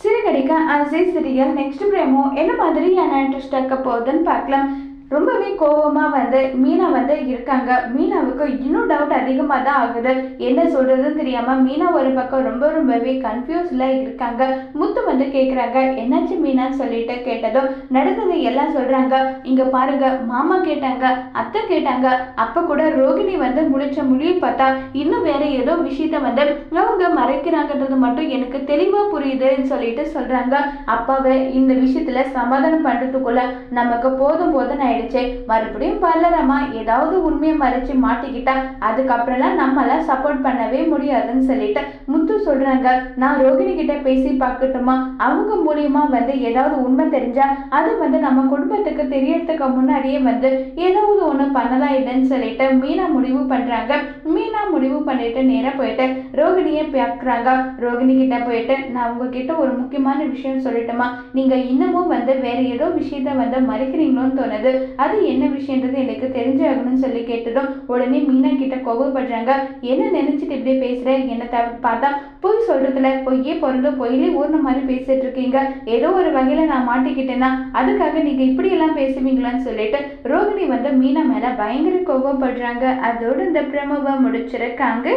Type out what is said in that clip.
சிறுகடிக்க அசை serial next பிரேமோ என்ன மாதிரியான இன்ட்ரெஸ்ட் இருக்க போகுதுன்னு பார்க்கலாம். ரொம்பவே கோபமாக வந்து மீனா வந்து இருக்காங்க. மீனாவுக்கு இன்னும் டவுட் அதிகமாக தான் ஆகுது. என்ன சொல்கிறதுன்னு தெரியாமல் மீனா ஒரு பக்கம் ரொம்ப ரொம்பவே கன்ஃபியூஸ்ல இருக்காங்க. முத்து வந்து கேட்குறாங்க என்னாச்சு மீனான்னு சொல்லிட்டு? கேட்டதும் நடந்தது எல்லாம் சொல்கிறாங்க இங்கே பாருங்க மாமா கேட்டாங்க அத்தை கேட்டாங்க. அப்போ கூட ரோகிணி வந்து முழிச்ச மொழியை பார்த்தா இன்னும் வேற ஏதோ விஷயத்த வந்து அவங்க மறைக்கிறாங்கன்றது மட்டும் எனக்கு தெளிவாக புரியுதுன்னு சொல்லிட்டு சொல்கிறாங்க அப்பாவை இந்த விஷயத்தில் சமாதானம் பண்ணுறதுக்குள்ள நமக்கு போதும் போதும் நான் ஆயிடுச்சு. மறுபடியும் வல்லரமா ஏதாவது உண்மையை மறைச்சு மாட்டிக்கிட்டா அதுக்கப்புறம்லாம் நம்மளாம் சப்போர்ட் பண்ணவே முடியாதுன்னு சொல்லிட்டு முத்து சொல்றாங்க. நான் ரோகிணி கிட்ட பேசி பார்க்கட்டுமா? அவங்க மூலியமா வந்து ஏதாவது உண்மை தெரிஞ்சா அது வந்து நம்ம குடும்பத்துக்கு தெரியறதுக்கு முன்னாடியே வந்து ஏதாவது ஒன்று பண்ணலாம் இல்லைன்னு சொல்லிட்டு மீனா முடிவு பண்றாங்க. மீனா முடிவு பண்ணிட்டு நேராக போயிட்டு ரோகிணியை பார்க்குறாங்க. ரோகிணி கிட்ட போயிட்டு நான் உங்ககிட்ட ஒரு முக்கியமான விஷயம் சொல்லட்டுமா? நீங்க இன்னமும் வந்து வேற ஏதோ விஷயத்த வந்து மறைக்கிறீங்களோன்னு தோணுது. அது என்ன விஷயன்றது எனக்கு தெரிஞ்சாகணும்னு சொல்லி கேட்டதும் உடனே மீனா கிட்ட கோபப்படுறாங்க. என்ன நினைச்சிட்டு இப்படி பேசுற? என்ன த பார்த்தா பொய் சொல்றதுல பொய்யே பிறந்து பொய்யிலே ஊர்ன மாதிரி பேசிட்டு இருக்கீங்க. ஏதோ ஒரு வகையில நான் மாட்டிக்கிட்டேன்னா அதுக்காக நீங்க இப்படி எல்லாம் பேசுவீங்களான்னு சொல்லிட்டு ரோகிணி வந்து மீனா மேல பயங்கர கோபப்படுறாங்க. அதோட இந்த பிரமவை முடிச்சிருக்காங்க.